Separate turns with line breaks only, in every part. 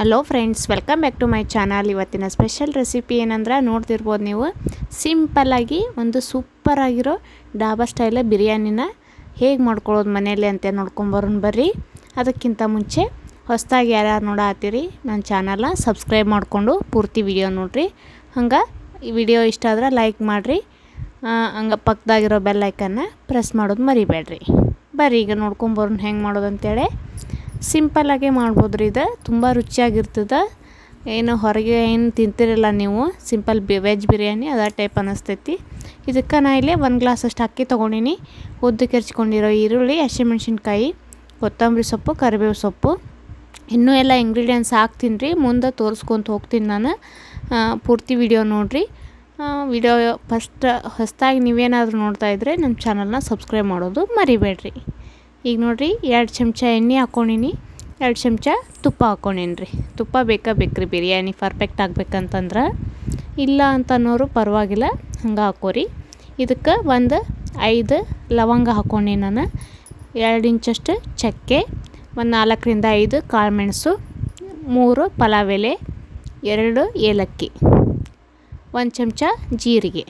Hello friends welcome back to my channel ಇವತ್ತಿನ special recipe ಏನಂದ್ರೆ ನೋಡ್ತಿರ್ಬೋದು ನೀವು. ಸಿಂಪಲ್ಲಾಗಿ ಒಂದು ಸೂಪರ್ ಆಗಿರೋ ಡಾಬಾ ಸ್ಟೈಲ ಬಿರಿಯಾನಿನ ಹೇಗೆ ಮಾಡ್ಕೊಳ್ಳೋದು ಮನೆಯಲ್ಲಿ ಅಂತ ನೋಡ್ಕೊಂಬರೋಣ ಬರ್ರಿ. ಅದಕ್ಕಿಂತ ಮುಂಚೆ ಹೊಸದಾಗಿ ಯಾರ್ಯಾರು ನೋಡತ್ತೀರಿ ನನ್ನ ಚಾನಲ್ನ ಸಬ್ಸ್ಕ್ರೈಬ್ ಮಾಡಿಕೊಂಡು ಪೂರ್ತಿ ವಿಡಿಯೋ ನೋಡಿರಿ. ಹಂಗೆ ಈ ವಿಡಿಯೋ ಇಷ್ಟ ಆದ್ರೆ ಲೈಕ್ ಮಾಡಿರಿ. ಹಂಗೆ ಪಕ್ಕದಾಗಿರೋ ಬೆಲ್ ಐಕನ್ನ ಪ್ರೆಸ್ ಮಾಡೋದು ಮರಿಬೇಡ್ರಿ. ಬರ್ರಿ, ಈಗ ನೋಡ್ಕೊಂಬರೋಣ ಹೆಂಗೆ ಮಾಡೋದು ಅಂತೇಳಿ. ಸಿಂಪಲ್ಲಾಗೆ ಮಾಡ್ಬೋದು ರೀ ಇದು. ತುಂಬ ರುಚಿಯಾಗಿರ್ತದೆ. ಏನು ಹೊರಗೆ ಏನು ತಿಂತಿರಲ್ಲ ನೀವು, ಸಿಂಪಲ್ ಬಿ ವೆಜ್ ಬಿರಿಯಾನಿ, ಅದೇ ಟೈಪ್ ಅನ್ನಿಸ್ತೈತಿ ಇದಕ್ಕೆ ನಾ ಇಲ್ಲಿ ಒಂದು ಗ್ಲಾಸ್ ಅಷ್ಟು ಅಕ್ಕಿ ತೊಗೊಂಡಿನಿ. ಉದ್ದಕ್ಕೆ ಕೆರ್ಚ್ಕೊಂಡಿರೋ ಈರುಳ್ಳಿ, ಹಸಿಮೆಣ್ಸಿನ್ಕಾಯಿ, ಕೊತ್ತಂಬರಿ ಸೊಪ್ಪು, ಕರಿಬೇವು ಸೊಪ್ಪು. ಇನ್ನೂ ಎಲ್ಲ ಇಂಗ್ರೀಡಿಯೆಂಟ್ಸ್ ಹಾಕ್ತೀನಿ ರೀ ಮುಂದೆ ತೋರಿಸ್ಕೊಂತ ಹೋಗ್ತೀನಿ ನಾನು. ಪೂರ್ತಿ ವಿಡಿಯೋ ನೋಡಿರಿ. ವಿಡಿಯೋ ಫಸ್ಟ್ ಹೊಸದಾಗಿ ನೀವೇನಾದರೂ ಇದ್ದರೆ ನಮ್ಮ ಚಾನಲ್ನ ಸಬ್ಸ್ಕ್ರೈಬ್ ಮಾಡೋದು ಮರಿಬೇಡ್ರಿ. ಈಗ ನೋಡಿರಿ ಎರಡು ಚಮಚ ಎಣ್ಣೆ ಹಾಕ್ಕೊಂಡಿನಿ ಎರಡು ಚಮಚ ತುಪ್ಪ ಹಾಕ್ಕೊಂಡೇನಿ ರೀ ತುಪ್ಪ ಬೇಕಾ ಬೇಕ್ರಿ ಬಿರಿಯಾನಿ ಪರ್ಫೆಕ್ಟ್ ಆಗ್ಬೇಕಂತಂದ್ರೆ. ಇಲ್ಲ ಅಂತ ಅನ್ನೋರು ಪರವಾಗಿಲ್ಲ, ಹಂಗೆ ಹಾಕೋರಿ. ಇದಕ್ಕೆ ಒಂದು ಐದು ಲವಂಗ ಹಾಕ್ಕೊಂಡಿ ನಾನು. ಎರಡು ಇಂಚಷ್ಟು ಚಕ್ಕೆ, ಒಂದು ನಾಲ್ಕರಿಂದ ಐದು ಕಾಳು ಮೆಣಸು, ಮೂರು ಪಲಾವ್ ಎಲೆ ಎರಡು ಏಲಕ್ಕಿ, ಒಂದು ಚಮಚ ಜೀರಿಗೆ.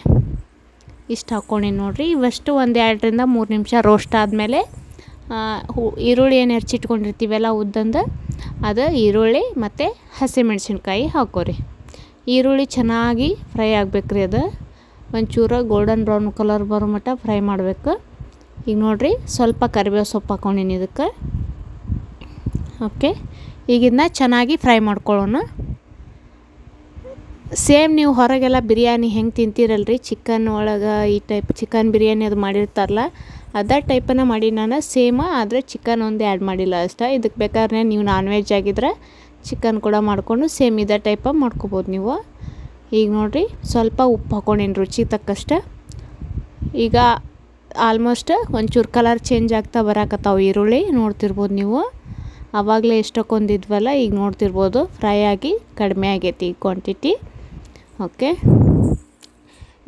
ಇಷ್ಟು ಹಾಕ್ಕೊಂಡಿ ನೋಡಿರಿ. ಇವಷ್ಟು ಒಂದು ಎರಡರಿಂದ ಮೂರು ನಿಮಿಷ ರೋಸ್ಟ್ ಆದಮೇಲೆ ಈರುಳ್ಳಿ ಏನು ಹೆಚ್ಚಿಟ್ಕೊಂಡಿರ್ತೀವಲ್ಲ ಉದ್ದಂದು, ಅದು ಈರುಳ್ಳಿ ಮತ್ತು ಹಸಿಮೆಣ್ಸಿನ್ಕಾಯಿ ಹಾಕೋರಿ. ಈರುಳ್ಳಿ ಚೆನ್ನಾಗಿ ಫ್ರೈ ಆಗ್ಬೇಕು ಅದು. ಒಂಚೂರು ಗೋಲ್ಡನ್ ಬ್ರೌನ್ ಕಲರ್ ಬರೋ ಮಟ್ಟ ಫ್ರೈ ಮಾಡಬೇಕು. ಈಗ ನೋಡಿರಿ, ಸ್ವಲ್ಪ ಕರಿಬೇವು ಸೊಪ್ಪು ಹಾಕೊಂಡಿನಿ ಇದಕ್ಕೆ. ಓಕೆ ಈಗಿನ್ನ ಚೆನ್ನಾಗಿ ಫ್ರೈ ಮಾಡ್ಕೊಳ್ಳೋಣ. ಸೇಮ್ ನೀವು ಹೊರಗೆಲ್ಲ ಬಿರಿಯಾನಿ ಹೆಂಗೆ ತಿಂತೀರಲ್ರಿ? ಚಿಕನ್ ಒಳಗೆ ಈ ಟೈಪ್ ಚಿಕನ್ ಬಿರಿಯಾನಿ ಅದು ಮಾಡಿರ್ತಾರಲ್ಲ ಅದೇ ಟೈಪನ್ನು ಮಾಡಿ ನಾನು ಸೇಮ ಆದರೆ ಚಿಕನ್ ಒಂದು ಆ್ಯಡ್ ಮಾಡಿಲ್ಲ ಅಷ್ಟೇ. ಇದಕ್ಕೆ ಬೇಕಾದ್ರೆ ನೀವು ನಾನ್ ವೆಜ್ ಆಗಿದ್ರೆ ಚಿಕನ್ ಕೂಡ ಮಾಡಿಕೊಂಡು ಸೇಮ್ ಇದೇ ಟೈಪ ಮಾಡ್ಕೊಬೋದು ನೀವು. ಈಗ ನೋಡಿರಿ, ಸ್ವಲ್ಪ ಉಪ್ಪು ಹಾಕ್ಕೊಂಡೀನಿ ರುಚಿ ತಕ್ಕಷ್ಟೆ. ಈಗ ಆಲ್ಮೋಸ್ಟ್ ಒಂಚೂರು ಕಲರ್ ಚೇಂಜ್ ಆಗ್ತಾ ಬರಾಕತ್ತಾವೆ ಈರುಳ್ಳಿ, ನೋಡ್ತಿರ್ಬೋದು ನೀವು. ಆವಾಗಲೇ ಎಷ್ಟಕ್ಕೊಂದಿದ್ವಲ್ಲ, ಈಗ ನೋಡ್ತಿರ್ಬೋದು ಫ್ರೈ ಆಗಿ ಕಡಿಮೆ ಆಗೈತಿ ಈ ಕ್ವಾಂಟಿಟಿ ಓಕೆ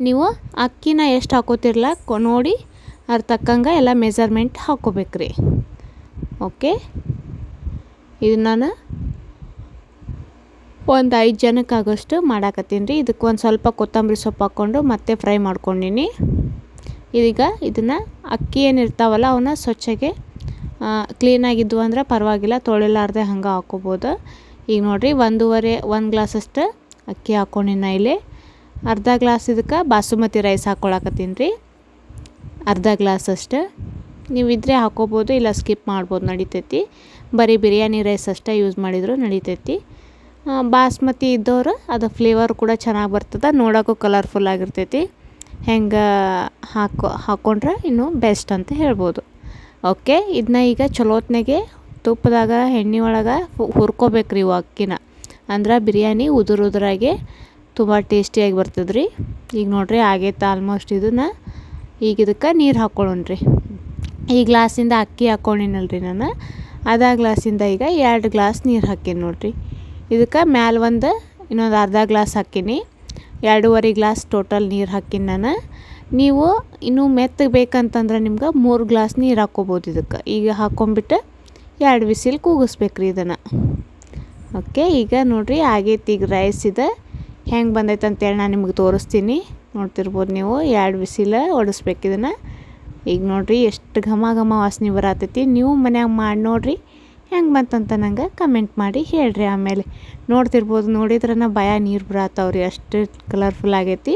ನೀವು ಅಕ್ಕಿನ ಎಷ್ಟು ಹಾಕೋತಿರ್ಲ ನೋಡಿ. ಅದ್ರ ತಕ್ಕಂಗೆ ಎಲ್ಲ ಮೆಜರ್ಮೆಂಟ್ ಹಾಕ್ಕೋಬೇಕ್ರಿ ಓಕೆ ಇದು ನಾನು ಒಂದು ಐದು ಜನಕ್ಕಾಗೋಷ್ಟು ಮಾಡಾಕತ್ತೀನಿ ರೀ. ಇದಕ್ಕೆ ಒಂದು ಸ್ವಲ್ಪ ಕೊತ್ತಂಬರಿ ಸೊಪ್ಪು ಹಾಕ್ಕೊಂಡು ಮತ್ತೆ ಫ್ರೈ ಮಾಡ್ಕೊಂಡಿನಿ. ಇದೀಗ ಇದನ್ನು ಅಕ್ಕಿ ಏನಿರ್ತಾವಲ್ಲ ಅವನ್ನ ಸ್ವಚ್ಛಗೆ ಕ್ಲೀನಾಗಿದ್ವು ಅಂದ್ರೆ ಪರವಾಗಿಲ್ಲ, ತೊಳಿಲಾರ್ದೆ ಹಂಗೆ ಹಾಕ್ಕೋಬೋದು ಈಗ ನೋಡಿರಿ ಒಂದೂವರೆ, ಒಂದು ಗ್ಲಾಸಷ್ಟು ಅಕ್ಕಿ ಹಾಕ್ಕೊಂಡಿನ ಇಲ್ಲಿ. ಅರ್ಧ ಗ್ಲಾಸ್ ಇದಕ್ಕೆ ಬಾಸುಮತಿ ರೈಸ್ ಹಾಕ್ಕೊಳಕತ್ತೀನಿ ರೀ. ಅರ್ಧ ಗ್ಲಾಸ್ ಅಷ್ಟು. ನೀವು ಇದ್ರೆ ಹಾಕೋಬೋದು, ಇಲ್ಲ ಸ್ಕಿಪ್ ಮಾಡ್ಬೋದು, ನಡಿತೈತಿ. ಬರೀ ಬಿರಿಯಾನಿ ರೈಸ್ ಅಷ್ಟೇ ಯೂಸ್ ಮಾಡಿದರೂ ನಡಿತೈತಿ. ಬಾಸ್ಮತಿ ಇದ್ದವರು ಅದು ಫ್ಲೇವರ್ ಕೂಡ ಚೆನ್ನಾಗಿ ಬರ್ತದೆ, ನೋಡೋಕ್ಕೂ ಕಲರ್ಫುಲ್ ಆಗಿರ್ತೈತಿ. ಹೆಂಗೆ ಹಾಕೋ ಹಾಕ್ಕೊಂಡ್ರೆ ಇನ್ನೂ ಬೆಸ್ಟ್ ಅಂತ ಹೇಳ್ಬೋದು. ಓಕೆ ಇದನ್ನ ಈಗ ಚಲೋತ್ನಾಗೆ ತುಪ್ಪದಾಗ, ಎಣ್ಣೆ ಒಳಗೆ ಹುರ್ಕೋಬೇಕು ರೀ ಅಕ್ಕಿನ. ಅಂದ್ರೆ ಬಿರಿಯಾನಿ ಉದುರು ಉದುರಾಗೆ ತುಂಬ ಟೇಸ್ಟಿಯಾಗಿ ಬರ್ತದ್ರಿ. ಈಗ ನೋಡಿರಿ, ಆಗೈತೆ ಆಲ್ಮೋಸ್ಟ್ ಇದನ್ನು. ಈಗ ಇದಕ್ಕೆ ನೀರು ಹಾಕ್ಕೊಳ್ಳೋಣ್ರಿ ಈ ಗ್ಲಾಸಿಂದ ಅಕ್ಕಿ ಹಾಕ್ಕೊಂಡಿನಲ್ರಿ ನಾನು. ಅರ್ಧ ಗ್ಲಾಸಿಂದ ಈಗ ಎರಡು ಗ್ಲಾಸ್ ನೀರು ಹಾಕೀನಿ ನೋಡಿರಿ. ಇದಕ್ಕೆ ಮ್ಯಾಲೆ ಒಂದು, ಇನ್ನೊಂದು ಅರ್ಧ ಗ್ಲಾಸ್ ಹಾಕೀನಿ. ಎರಡೂವರೆ ಗ್ಲಾಸ್ ಟೋಟಲ್ ನೀರು ಹಾಕೀನಿ ನಾನು. ನೀವು ಇನ್ನೂ ಮೆತ್ತಗೆ ಬೇಕಂತಂದ್ರೆ ನಿಮ್ಗೆ ಮೂರು ಗ್ಲಾಸ್ ನೀರು ಹಾಕ್ಕೋಬೋದು ಇದಕ್ಕೆ. ಈಗ ಹಾಕ್ಕೊಂಬಿಟ್ಟು ಎರಡು ವಿಸಿಲ್ ಕೂಗಿಸ್ಬೇಕ್ರಿ ಇದನ್ನು. ಓಕೆ ಈಗ ನೋಡಿರಿ, ಆಗೈತಿ ಈಗ ರೈಸ್ ಇದೆ. ಹೆಂಗೆ ಬಂದೈತೆ ಅಂತೇಳಿ ನಾನು ನಿಮ್ಗೆ ತೋರಿಸ್ತೀನಿ. ನೋಡ್ತಿರ್ಬೋದು ನೀವು. ಎರಡು ಬಿಸಿಲ ಒಡಿಸ್ಬೇಕು ಇದನ್ನು. ಈಗ ನೋಡಿರಿ ಎಷ್ಟು ಘಮ ಘಮ ವಾಸನೆ ಬರತೈತಿ. ನೀವು ಮನ್ಯಾಗ ಮಾಡಿ ನೋಡಿರಿ. ಹೆಂಗೆ ಬಂತಂತ ನಂಗೆ ಕಮೆಂಟ್ ಮಾಡಿ ಹೇಳ್ರಿ ಆಮೇಲೆ. ನೋಡ್ತಿರ್ಬೋದು ನೋಡಿದ್ರನ ಭಯ ನೀರು ಬರತ್ತವ್ರಿ ಅಷ್ಟು ಕಲರ್ಫುಲ್ ಆಗೈತಿ.